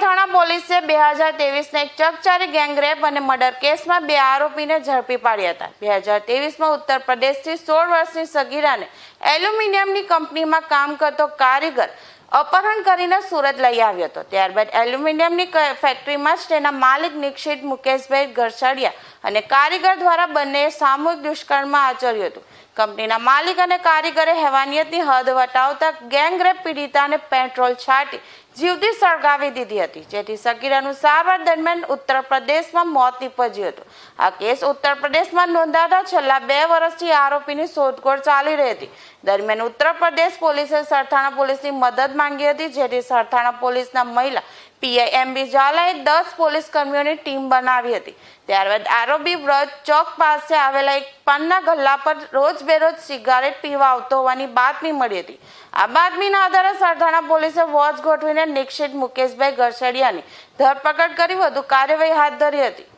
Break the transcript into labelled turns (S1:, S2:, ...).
S1: બે હજાર તેવીસના એક ચકચારી ગેંગરેપ અને મર્ડર કેસમાં બે આરોપીને ઝડપી પાડ્યા હતા. બે હજાર તેવીસમાં ઉત્તર પ્રદેશથી સોળ વર્ષની સગીરાને એલ્યુમિનિયમની કંપનીમાં કામ કરતો કારીગર અપહરણ કરીને સુરત લઈ આવ્યો હતો. ત્યારબાદ એલ્યુમિનિયમની ફેક્ટરીમાં જ તેના માલિક નિક્ષિત મુકેશભાઈ ગરસાડિયા અને કારીગર દ્વારા બંનેએ સામૂહિક દુષ્કર્મ આચર્યું હતું. કંપનીના માલિક અને કારીગરે હેવાનિયતની હદ વટાવતા ગેંગરેપ પીડિતાને પેટ્રોલ છાંટી જીવતી સળગાવી દીધી હતી. જેથી સગીરાનું સારવાર દરમિયાન ઉત્તર પ્રદેશમાં મોત નીપજ્યું હતું. આ કેસ ઉત્તર પ્રદેશમાં નોંધાતા છેલ્લા બે વર્ષથી આરોપીની શોધખોળ ચાલી રહી હતી. દરમિયાન ઉત્તર પ્રદેશ પોલીસે સરથાણા પોલીસની મદદ માંગી હતી, જેથી સરથાણા પોલીસના મહિલા પીઆઈ એમ બી ઝાલાએ દસ પોલીસ કર્મીઓની ટીમ બનાવી હતી. ત્યારબાદ આરોપી વ્રજ ચોક પાસે આવેલા એક પાનના ગલ્લા પર રોજ બેરોજ સિગારેટ પીવા આવતો હોવાની બાતમી મળી હતી. આ બાતમીના આધારે સરથાણા પોલીસે વોચ ગોઠવીને નિક્ષિત મુકેશભાઈ ગરસડિયાની ધરપકડ કરી વધુ કાર્યવાહી હાથ ધરી હતી.